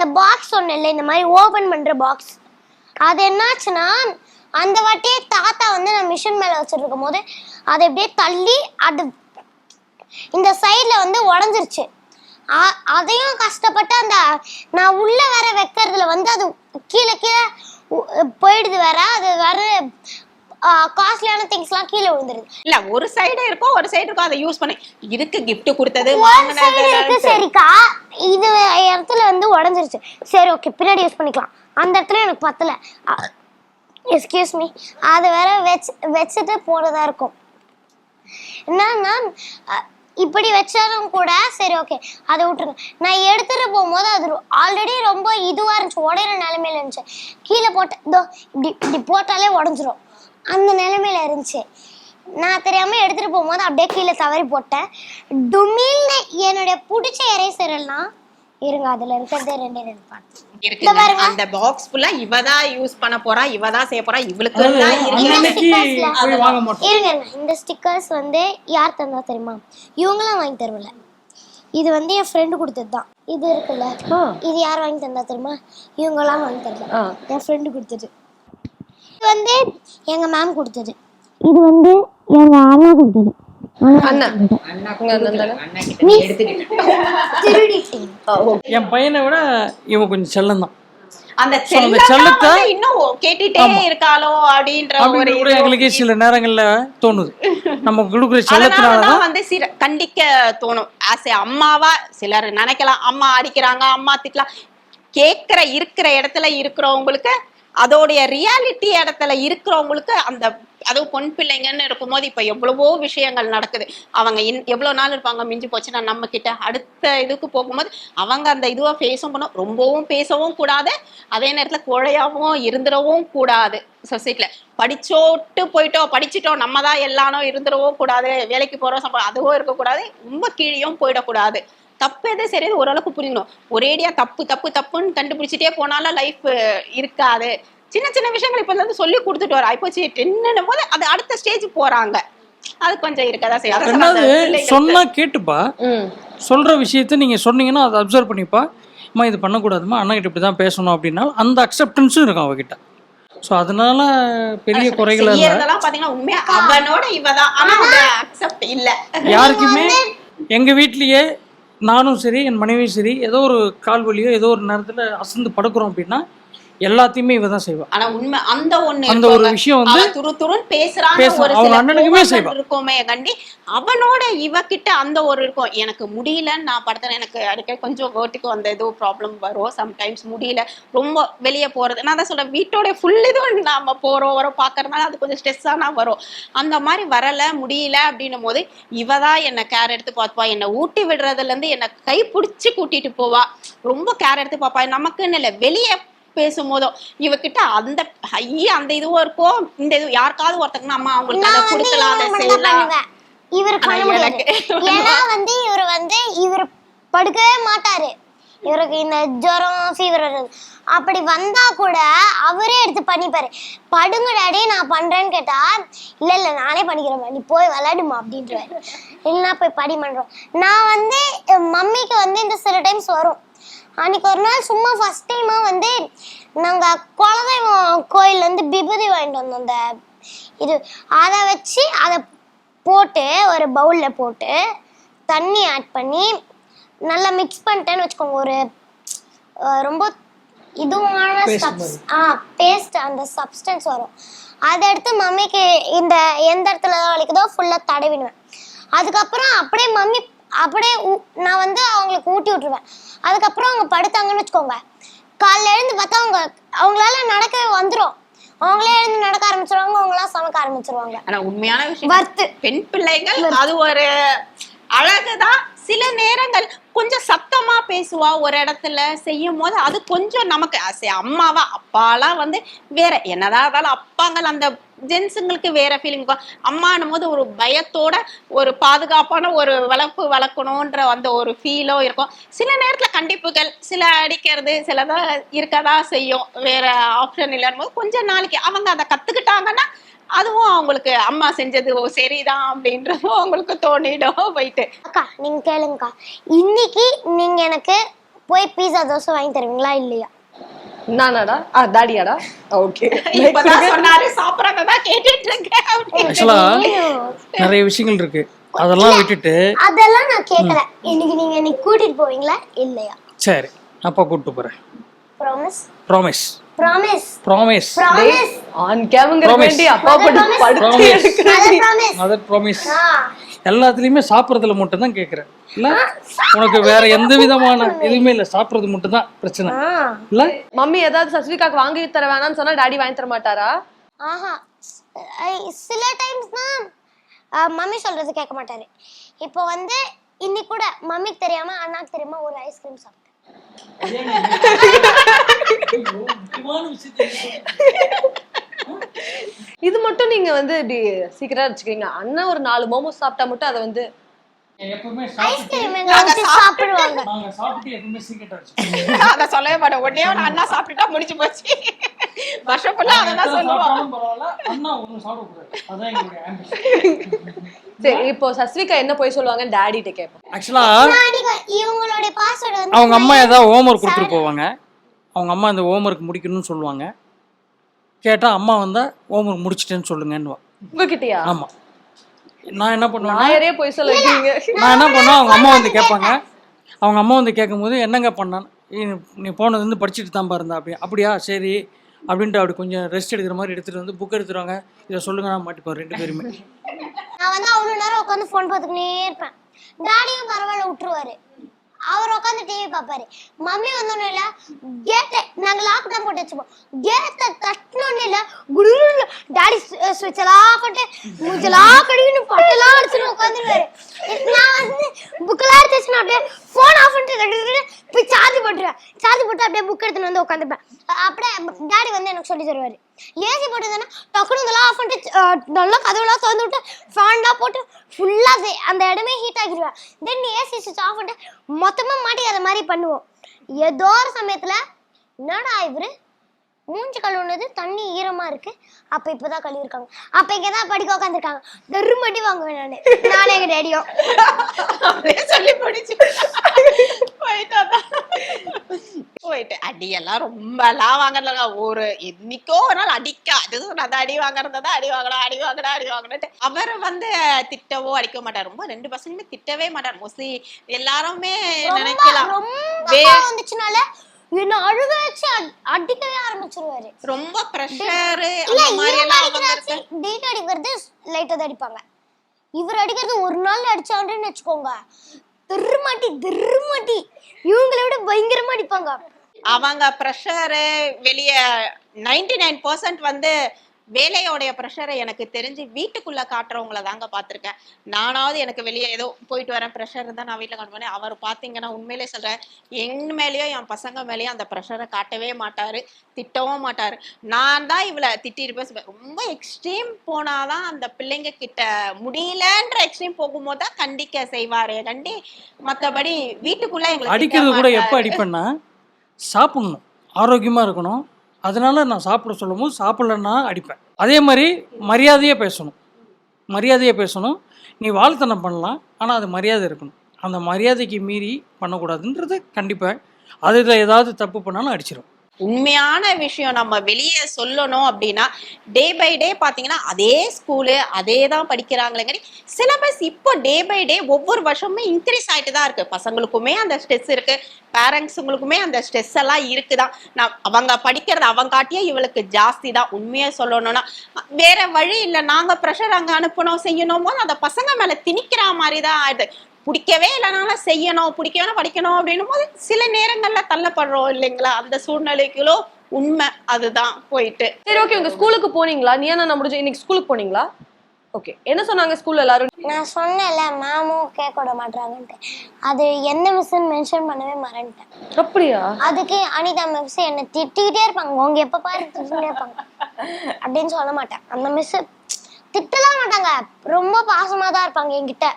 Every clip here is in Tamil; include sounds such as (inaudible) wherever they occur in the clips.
அந்த பாக்ஸ் ஒன்று இல்லை இந்த மாதிரி ஓபன் பண்ற பாக்ஸ் அது என்னாச்சுன்னா அந்த வாட்டியே தாத்தா வந்து நான் மிஷின் மேல வச்சுட்டு இருக்கும் போது அதை அப்படியே தள்ளி அது இந்த சைடில் வந்து உடஞ்சிருச்சு. அதையும் கஷ்டப்பட்டு அந்த நான் உள்ள வேற வைக்கிறதுல வந்து அது கீழே கீழே போயிடுது வேற. அது வேற காஸ்ட்லியான திங்ஸ்லாம் கீழே விழுந்துருது. இல்ல ஒரு சைடு இருக்கும் ஒரு சைடு இருக்கும் அதை யூஸ் பண்ணி. இதுக்கு gift கொடுத்தது இருக்கு சரிக்கா. இது இடத்துல வந்து உடஞ்சிருச்சு. சரி ஓகே பின்னாடி யூஸ் பண்ணிக்கலாம். அந்த இடத்துல எனக்கு பத்தல. எஸ்கியூஸ் மீ அது வேற வச்சு வச்சுட்டு போறதா இருக்கும். என்னன்னா இப்படி வச்சாலும் கூட சரி ஓகே அதை விட்டுருங்க நான் எடுத்துட்டு போகும்போது அது ஆல்ரெடி ரொம்ப இதுவா இருந்துச்சு. உடையிற நிலைமையில இருந்துச்சு. கீழே போட்ட இதோ இப்படி இப்படி போட்டாலே உடஞ்சிரும். அந்த நிலைமையில இருந்துச்சு. நான் தெரியாம எடுத்துட்டு போகும்போது அப்படியே கீழே தவறி போட்டேன். டுமில்னு என்னுடைய பிடிச்ச எரேசர் எல்லாம் இருங்க அதுல இருக்கிறதே ரெண்டே ரெண்டு பாட்டு. அந்த பாக்ஸ் ஃபுல்லா இவதான் யூஸ் பண்ண போறா இவதான் செய்ய போறா இவளுக்கு அதாவது தான் இருக்கு. அன்னன்னைக்கு போய் வாங்க மாட்டோம். இருங்க. இந்த ஸ்டிக்கர்ஸ் வந்து யார் தந்தா தெரியுமா? இவங்களாம் வாங்கி தருவல இது வந்து என் ஃப்ரெண்டு கொடுத்தது தான் இது இருக்குல்ல. இது யார் வாங்கி தந்தா தெரியுமா? இவங்கெல்லாம் வாங்கி தரல. என் ஃப்ரெண்டு கொடுத்தது. இது வந்து எங்க மேம் கொடுத்தது. இது வந்து எங்க அண்ணா. கொடுத்தது. என் பையனை விட இவன் கொஞ்சம் செல்லம் தான் அந்த செல்லத்தை இன்னும் கேட்டுட்டே இருக்காளோ அப்படின்ற ஒரு எங்களுக்கே சில நேரங்கள்ல தோணுது. நம்ம கொடுக்குற செல்லத்தினால தான் அதனாலதான் வந்து சில கண்டிக்க தோணும். ஆஸ் ஏ அம்மாவா சிலர் நினைக்கலாம். அம்மா அடிக்கிறாங்க அம்மா திட்டலாம். கேக்குற இருக்கிற இடத்துல இருக்கிறவங்களுக்கு அதோடைய ரியாலிட்டி இடத்துல இருக்கிறவங்களுக்கு அந்த அதுவும் பொன் பிள்ளைங்கன்னு இருக்கும்போது இப்ப எவ்வளவோ விஷயங்கள் நடக்குது. அவங்க இன் எவ்வளவு நாள் இருப்பாங்க மிஞ்சி போச்சுன்னா நம்ம கிட்ட அடுத்த இதுக்கு போகும்போது அவங்க அந்த இதுவா ஃபேஸும் பண்ண ரொம்பவும் பேசவும் கூடாது. அதே நேரத்துல கோழையாவும் இருந்துடவும் கூடாது சொசைட்டில. படிச்சோட்டு போயிட்டோம் படிச்சுட்டோம் நம்ம தான் எல்லாரும் இருந்துடவும் கூடாது. வேலைக்கு போறோம் சம்பளம் அதுவும் இருக்கக்கூடாது. ரொம்ப கீழேயும் போயிடக்கூடாது. தப்பு எது சரி ஓரளவுக்கு புரியணும் ஒரேடியா தப்பு தப்பு தப்புன்னு கண்டுபிடிச்சிட்டே போனாலும் லைஃப் இருக்காது. சின்ன சின்ன விஷயங்கள் இப்ப வந்து சொல்லி கொடுத்துட்டு வரா இப்போ டென்னும் போது அது அடுத்த ஸ்டேஜ் போறாங்க. அது கொஞ்சம் இருக்கதான் செய்யும். சொன்னா கேட்டுப்பா. சொல்ற விஷயத்த நீங்க சொன்னீங்கன்னா அதை அப்சர்வ் பண்ணிப்பா. அம்மா இது பண்ணக்கூடாதுமா அண்ணா கிட்ட இப்படி தான் பேசணும் அப்படின்னா அந்த அக்செப்டன்ஸும் இருக்கும் அவகிட்ட. ஸோ அதனால பெரிய குறைகள் இல்லை. அவனோட இவதான். ஆனா அக்செப்ட் இல்ல. யாருக்குமே எங்க வீட்லயே நானும் சரி என் மனைவியும் சரி ஏதோ ஒரு கால் வலியோ ஏதோ ஒரு நேரத்தில் அசந்து படுக்கிறோம் அப்படின்னா எல்லாத்தையுமே இவ தான் செய்வா. ஆனா உண்மை அந்த ஒண்ணு அந்த ஒரு. விஷயம் வந்து துரு துருன்னு பேசுறான். ஒரு சில அண்ணனுக்குமே செய்வான். இருக்குமே கண்டி அவனோட இவகிட்ட அந்த ஒரு இருக்கும். எனக்கு முடியலன்னு நான் படுத்தேன் எனக்கு அடிக்கடி கொஞ்சம் வேர்ட்டுக்கு அந்த ஏதோ ப்ராப்ளம் வரும். சம்டைம்ஸ் முடியல. ரொம்ப வெளியே போறது. நான் தான் சொல்றேன் வீட்டோட ஃபுல் இதுவும் நாம போறோம் வரோம் பாக்குறதுனால அது கொஞ்சம் ஸ்ட்ரெஸ்ஸானா வரும். அந்த மாதிரி வரல முடியல அப்படின்னும் போது இவ தான் என்ன கேர் எடுத்து பார்த்துப்பா. என்னை ஊட்டி விடுறதுல இருந்து என்னை கை பிடிச்சி கூட்டிட்டு போவா. ரொம்ப கேர் எடுத்து பாப்பா நமக்குன்னு இல்லை வெளியே பேசும்போதும் இவகிட்ட அந்த ஐய அந்த இதுவும் இருக்கும் இந்த இது யாருக்காவது ஒருத்தங்கன்னா அம்மா அவங்களுக்கு அதை கொடுக்கலாம் அதை இவரை செய்யலாம். பண்ண முடியாது. ஏன்னா வந்து இவர் வந்து இவர் படுக்கவே மாட்டாரு. இவருக்கு இந்த ஜுரம் ஃபீவர் வருது. அப்படி வந்தா கூட அவரே எடுத்து பண்ணிப்பாரு. படுங்க டாடி நான் பண்றேன்னு கேட்டா இல்ல இல்ல நானே பண்ணிக்கிறேன் நீ போய் விளையாடுமா அப்படின்றாரு இல்லைன்னா போய் படி பண்றோம். நான் வந்து மம்மிக்கு வந்து இந்த சில டைம்ஸ் வரும். அன்னைக்கு ஒரு நாள் சும்மா ஃபர்ஸ்ட் டைமா வந்து நாங்க குலதெய்வம் கோயில்ல இருந்து விபூதி வாங்கிட்டு வந்தோம் அந்த இது. அதை வச்சு அதை போட்டு ஒரு பவுல்ல போட்டு தண்ணி ஆட் பண்ணி நல்லா மிக்ஸ் பண்ணிட்டேன்னு வச்சுக்கோங்க. ஒரு ரொம்ப இதுவான சப்ஸ் ஆ பேஸ்ட் அந்த சப்ஸ்டன்ஸ் வரும். அதை எடுத்து மம்மிக்கு இந்த எந்த இடத்துல வலிக்குதோ ஃபுல்லாக தடவிடுவேன். அதுக்கப்புறம் அப்படியே மம்மி அப்படியே நான் வந்து அவங்களுக்கு ஊட்டி விட்டுருவேன். அதுக்கப்புறம் அவங்க படுத்தாங்கன்னு வச்சுக்கோங்க. காலைல எழுந்து பார்த்தா அவங்க அவங்களால நடக்கவே வந்துடும் அவங்களே எழுந்து நடக்க ஆரம்பிச்சிருவாங்க அவங்களாம் சமைக்க ஆரம்பிச்சிருவாங்க. ஆனா உண்மையான விஷயம் வர்த்து பெண் பிள்ளைகள் அது ஒரு அழகுதான். சில நேரங்கள் கொஞ்சம் சத்தமா பேசுவா ஒரு இடத்துல செய்யும் போது அது கொஞ்சம் நமக்கு அம்மாவா அப்பாலாம் வந்து வேற என்னதான் இருந்தாலும் அப்பாங்கள் அந்த ஜென்ஸுங்களுக்கு வேற ஃபீலிங் அம்மானும் போது ஒரு பயத்தோட ஒரு பாதுகாப்பான ஒரு வளர்ப்பு வளர்க்கணுன்ற அந்த ஒரு ஃபீலோ இருக்கும். சில நேரத்துல கண்டிப்புகள் சில அடிக்கிறது சிலதான் இருக்கதா செய்யும். வேற ஆப்ஷன் இல்லைன்னு போது கொஞ்ச நாளைக்கு அவங்க அதை கத்துக்கிட்டாங்கன்னா அதுவும் அவங்களுக்கு அம்மா செஞ்சது ஓ சரிதான் அப்படின்றதும் அவங்களுக்கு தோணிடும் போயிட்டு. அக்கா நீங்க கேளுங்கக்கா. இன்னைக்கு நீங்க எனக்கு போய் பீஸா தோசை வாங்கி தருவீங்களா இல்லையா? நானாடா? ஆ டாடியாடா? ஓகே. இப்பதான் சொன்னாரு சாப்பிடறதான் கேட்டுட்டு இருக்கேன். ஆக்சுவலா நிறைய விஷயங்கள் இருக்கு. அதெல்லாம் விட்டுட்டு அதெல்லாம் நான் கேட்கல இன்னைக்கு நீங்க இன்னைக்கு கூட்டிட்டு போவீங்களா? இல்லையா? சரி அப்பா கூப்பிட்டு போறேன். Promise promise promise promise promise on கேமுங்கிற. வேண்டி அப்பா படுத்து அது ப்ராமிஸ் ப்ராமிஸ் எல்லாத்துலயுமே சாப்பிட்றதுல மட்டும் தான் கேட்குறேன் இல்ல? உனக்கு வேற எந்த விதமான எதுவுமே இல்லை. சாப்பிட்றது மட்டும் தான் பிரச்சனை இல்ல? மம்மி ஏதாவது சஸ்விகாக்கு வாங்கி தர வேணாம்னு சொன்னா டாடி வாங்கி தர மாட்டாரா? ஆஹா. ஐ- சில டைம்ஸ் தான் மம்மி சொல்றது கேட்க மாட்டாரு. இப்போ வந்து இன்னைக்கு கூட மம்மிக்கு தெரியாம அண்ணாக்கு தெரியாம ஒரு ஐஸ்கிரீம் சாப்பிட்டேன். மட்டும் நீங்க வந்து இப்படி சீக்கிரம் வச்சுக்கிறீங்க. அண்ணன் ஒரு நாலு மோமோஸ் சாப்பிட்டா மட்டும் அதை வந்து எப்பவுமே சாப்பிடுவாங்க. நாங்க சாப்பிட்டு எப்பவுமே சீக்கிரம் வச்சுக்கோங்க அத சொல்லவே மாட்டேன். உடனே அண்ணா சாப்பிட்டுட்டா முடிச்சு போச்சு. வருஷம் ஃபுல்லா அதான் எங்களுடைய ஆம்பிஷன் சரி இப்போ சஸ்விகா என்ன போய் சொல்லுவாங்க டாடிட்ட கேட்போம் ஆக்சுவலா இவங்களுடைய பாஸ்வேர்டு அவங்க அம்மா ஏதாவது ஹோம்ஒர்க் கொடுத்துட்டு போவாங்க. அவங்க அம்மா இந்த ஹோம்ஒர்க் முடிக்கணும்னு சொல்லுவாங்க. கேட்டா அம்மா வந்தா ஹோம்ஒர்க் முடிச்சிட்டேன்னு சொல்லுங்கன்னு உங்ககிட்டயா? ஆமா. நான் என்ன பண்ணுவேன் போய் நான் என்ன பண்ணேன் அவங்க அம்மா வந்து கேட்பாங்க. அவங்க அம்மா வந்து கேட்கும்போது என்னங்க பண்ணான்? நீ போனது வந்து படிச்சுட்டு தான் இருந்தா அப்படி அப்படியா? சரி அப்படின்ட்டு அப்படி கொஞ்சம் ரெஸ்ட் எடுக்கிற மாதிரி எடுத்துட்டு வந்து புக் எடுத்துருவாங்க இதை சொல்லுங்க நான் மாட்டிப்போம் ரெண்டு பேருமே. நான் வந்து அவ்வளவு நேரம் உட்காந்து ஃபோன் பார்த்துக்கினே இருப்பேன். டாடியும் பரவாயில்ல விட்டுருவாரு. அவர் உட்காந்து டிவி பார்ப்பாரு. மம்மி வந்தோன்னு இல்ல கேட்டை நாங்க லாக் தான் போட்டு வச்சுப்போம். கேட்டை தட்டினோன்னு இல்ல குடுன்னு டாடி சுவிட்ச் எல்லாம் ஆஃப் பண்ணிட்டு மூச்செல்லாம் கடிக்கணும் பட்டெல்லாம் அடிச்சுன்னு உட்காந்துருவாரு நான் வந்து புக்கெல்லாம் எடுத்து வச்சுனா அப்படியே ஃபோன் ஆஃப் பண்ணிட்டு போய் சார்ஜ் போட்டுருவேன் சார்ஜ் போட்டு அப்படியே புக் எடுத்துன்னு வந்து உட்காந்துப்பேன். அப்படியே டேடி வந்து எனக்கு சொல்லி தருவார். ஏசி போட்டுருந்தேன்னா டக்குனு இதெல்லாம் ஆஃப் பண்ணிட்டு நல்லா கதவுலாம் திறந்து விட்டு ஃபேன்லாம் போட்டு ஃபுல்லாக அந்த இடமே ஹீட் ஆக்கிடுவேன் தென் ஏசி சுவிட்ச் ஆஃப் பண்ணிட்டு மொத்தமாக மாட்டி அதை மாதிரி பண்ணுவோம். ஏதோ ஒரு சமயத்தில் என்னடா இவர்? மூஞ்சி கழுவுனது தண்ணி ஈரமா இருக்கு. அப்ப இப்பதான் கழுவிருக்காங்க. அப்ப இங்க தான் படிக்க உட்காந்துருக்காங்க தருமட்டி வாங்குவேன் நானு. நானே எங்க டேடியும் சொல்லி போயிட்டான் போயிட்டு. அடியெல்லாம் ரொம்ப எல்லாம் வாங்கலங்க ஒரு என்னைக்கோ ஒரு நாள் அடிக்க அது நான் அடி வாங்குறதா அடி வாங்கலாம் அடி வாங்கடா அடி வாங்கணுட்டு அவர் வந்து திட்டவோ அடிக்க மாட்டார். ரொம்ப ரெண்டு பசங்களுமே திட்டவே மாட்டார். மோஸ்ட்லி எல்லாருமே நினைக்கலாம். வந்துச்சுனால என்ன அழுக வச்சு அட்- அடிக்கவே ஆரம்பிச்சிருவாரு. ரொம்ப ப்ரெஷர் இல்ல இவங்க அடிக்கிறாச்சு டேட் அடிக்கிறது லைட்டா தான் அடிப்பாங்க. இவர் அடிக்கிறது ஒரு நாள் அடிச்சாங்கன்னு வச்சுக்கோங்க. திருமாட்டி திருமாட்டி இவங்களை விட பயங்கரமா அடிப்பாங்க. அவங்க ப்ரெஷரு வெளிய 99% நைன் பர்சன்ட் வந்து வேலையோடைய ப்ரெஷரை எனக்கு தெரிஞ்சு வீட்டுக்குள்ள காட்டுறவங்கள தாங்க பார்த்துருக்கேன். நானாவது எனக்கு வெளியே ஏதோ போயிட்டு வரேன் ப்ரெஷர் இருந்தால் நான் வீட்டில் காட்டுவேன். அவர் பார்த்தீங்கன்னா உண்மையிலே சொல்கிறேன் என் மேலேயோ என் பசங்க மேலேயோ அந்த ப்ரெஷரை காட்டவே மாட்டார் திட்டவும் மாட்டார். நான் தான் இவளை திட்டிருப்பேன் சொல்லுவேன். ரொம்ப எக்ஸ்ட்ரீம் போனாதான் அந்த பிள்ளைங்க கிட்ட முடியலன்ற எக்ஸ்ட்ரீம் போகும்போது தான் கண்டிக்க செய்வார் கண்டி மற்றபடி வீட்டுக்குள்ளே எங்களை அடிக்கிறது கூட எப்போ அடிப்பேன்னா சாப்பிடணும் ஆரோக்கியமாக இருக்கணும் அதனால் நான் சாப்பிட சொல்லும்போது சாப்பிட்லன்னா அடிப்பேன். அதே மாதிரி மரியாதையாக பேசணும். மரியாதையாக பேசணும். நீ வாழ்த்தனம் பண்ணலாம் ஆனால் அது மரியாதை இருக்கணும். அந்த மரியாதைக்கு மீறி பண்ணக்கூடாதுன்றது கண்டிப்பாக அதில் ஏதாவது தப்பு பண்ணாலும் அடிச்சிடும் உண்மையான விஷயம் நம்ம வெளியே சொல்லணும் அப்படின்னா டே பை டே பார்த்தீங்கன்னா அதே ஸ்கூலு அதே தான் படிக்கிறாங்களேங்கடி சிலபஸ் இப்போ டே பை டே ஒவ்வொரு வருஷமுமே இன்க்ரீஸ் ஆகிட்டு தான் இருக்குது பசங்களுக்குமே அந்த ஸ்ட்ரெஸ் இருக்குது பேரண்ட்ஸுங்களுக்குமே அந்த ஸ்ட்ரெஸ் எல்லாம் இருக்குதான் நான் அவங்க படிக்கிறது அவங்க காட்டியே இவளுக்கு ஜாஸ்தி தான் உண்மையை சொல்லணும்னா வேற வழி இல்லை. நாங்கள் ப்ரெஷர் அங்கே அனுப்பணும் செய்யணும் போது அந்த பசங்க மேலே திணிக்கிற மாதிரி தான் ஆயிடுது. பிடிக்கவே இல்லைனாலும் செய்யணும் பிடிக்கணும் படிக்கணும் அப்படின்னும் போது சில நேரங்கள்ல தள்ளப்படுறோம் இல்லைங்களா? அந்த சூழ்நிலைகளோ உண்மை அதுதான் போயிட்டு. சரி ஓகே உங்க ஸ்கூலுக்கு போனீங்களா? நீ என்ன முடிஞ்சு இன்னைக்கு ஸ்கூலுக்கு போனீங்களா? ஓகே என்ன சொன்னாங்க ஸ்கூல்ல எல்லாரும்? நான் சொன்னேன்ல மேமும் கேட்க விட மாட்டாங்கன்ட்டு அது எந்த மிஸ்ன்னு மென்ஷன் பண்ணவே மறந்துட்டேன். அப்படியா? அதுக்கு அனிதா மிஸ் என்னை திட்டிக்கிட்டே இருப்பாங்க. உங்க எப்ப பாரு? திட்டிகிட்டே இருப்பாங்க. அப்படின்னு சொல்ல மாட்டேன். அந்த மிஸ் திட்டலாம் மாட்டாங்க. ரொம்ப பாசமா தான் இருப்பாங்க என்கிட்ட.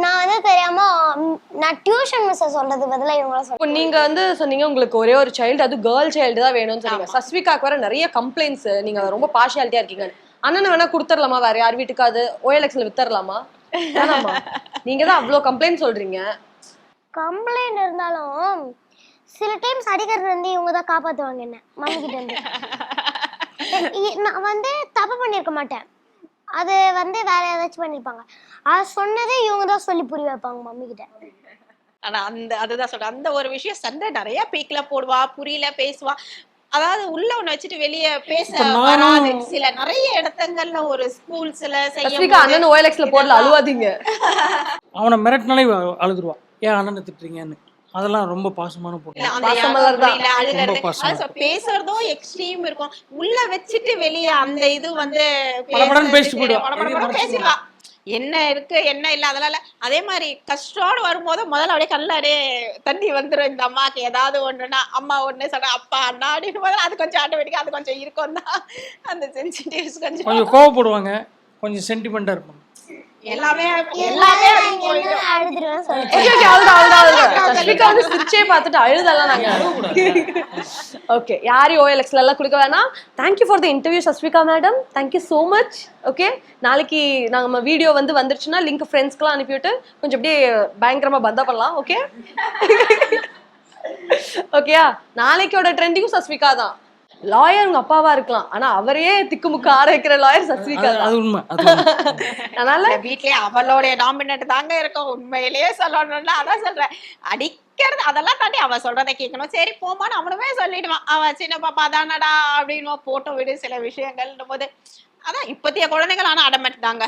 நான் வந்து தெரியாம நான் டியூஷன் மிஸ் சொல்றது பதிலா இவங்கள சொல்றேன். நீங்க வந்து சொன்னீங்க உங்களுக்கு ஒரே ஒரு சைல்டு அது கேர்ள் சைல்டு தான் வேணும்னு சொன்னீங்க. சஸ்விகாக்கு வர நிறைய கம்ப்ளைண்ட்ஸ் நீங்க ரொம்ப பார்ஷியாலிட்டியா இருக்கீங்க. அண்ணனை வேணா கொடுத்துடலாமா? வேற யார் வீட்டுக்காவது ஓஎல்எக்ஸ்ல வித்தரலாமா நீங்க தான் அவ்வளோ கம்ப்ளைண்ட் சொல்றீங்க. கம்ப்ளைண்ட் இருந்தாலும் சில டைம்ஸ் அடிக்கிறது வந்து இவங்க தான் காப்பாத்துவாங்க என்ன? மம்மி கிட்ட இருந்து (laughs) நான் வந்து தப்பு பண்ணியிருக்க மாட்டேன். அது வந்து வேற ஏதாச்சும் பண்ணியிருப்பாங்க அது சொன்னதே இவங்க தான் சொல்லி புரிய வைப்பாங்க மம்மி கிட்ட. ஆனா அந்த அதுதான் சொல்றேன். அந்த ஒரு விஷயம் சண்டை நிறைய பீக்ல போடுவா புரியல பேசுவா. அதாவது உள்ள ஒண்ணு வச்சுட்டு வெளிய பேச வராது. சில நிறைய இடத்துங்கள்ல ஒரு ஸ்கூல்ஸ்ல செய்யும் அண்ணன் ஓஎல்எக்ஸ்ல போடல அழுவாதீங்க. (laughs) அவனை மிரட்டினாலே இவ அழுதுருவா. ஏன் அண்ணனை திட்டுறீங்கன்னு? அதெல்லாம் ரொம்ப பாசமான பொண்ணு பேசுறதும் எக்ஸ்ட்ரீம் இருக்கும். உள்ள வச்சுட்டு வெளிய அந்த இது வந்து பேசிட்டு பேசுறது, போயிடுவா. படபடன்னு வெளிய பேசிடுவா. என்ன இருக்கு என்ன இல்ல அதெல்லாம் இல்ல. அதே மாதிரி கஷ்டோடு வரும்போது முதல்ல அப்படியே கண்ணுல அப்படியே தண்ணி வந்துரும். இந்த அம்மாக்கு ஏதாவது ஒண்ணுன்னா அம்மா ஒண்ணு சொல்ற அப்பா அண்ணா அப்படின்னு முதல்ல அது கொஞ்சம் ஆட்டோமேட்டிக்கா அது கொஞ்சம் இருக்கும் தான். அந்த சென்சிட்டிவ்ஸ் கொஞ்சம் கொஞ்சம் கோவப்படுவாங்க. கொஞ்சம் சென்டிமெண்ட்டாக இருப்பாங்க. எல்லாமே எல்லாமே அழுதுருவேன் சஸ்விகா வந்து சிரிச்சே பார்த்துட்டு அழுதெல்லாம் நாங்க ஓகே யாரையும் ஓஎல்எக்ஸ்ல எல்லாம் கொடுக்க வேணாம். Thank you for the interview Saswika madam thank you so much okay நாளைக்கு நம்ம வீடியோ வந்து வந்துருச்சுன்னா லிங்க் ஃப்ரெண்ட்ஸ்க்குலாம் அனுப்பிவிட்டு கொஞ்சம் அப்படியே பயங்கரமா பந்தா பண்ணலாம் ஓகே ஓகேயா நாளைக்கோட ட்ரெண்டிங்கும் சஸ்விகா தான். லாயர் உங்க அப்பாவா இருக்கலாம் ஆனா அவரையே திக்குமுக்கு ஆர வைக்கிற லாயர் சஸ்விகா அது தான். அது உண்மை அது உண்மை. அதனால வீட்லயே அவளோட டாமினேட் தாங்க இருக்கும். உண்மையிலேயே சொல்லணும்னா அதான் சொல்றேன். அடிக்கிறது அதெல்லாம் தாண்டி அவ சொல்றதை கேட்கணும். சரி போமான்னு அவனுமே சொல்லிடுவான். அவன் சின்ன பாப்பா தானடா அப்படின்னு போட்டோ விடு சில விஷயங்கள்ன்ற போது அதான் இப்பத்திய குழந்தைகள் ஆனா அடமெட் தாங்க.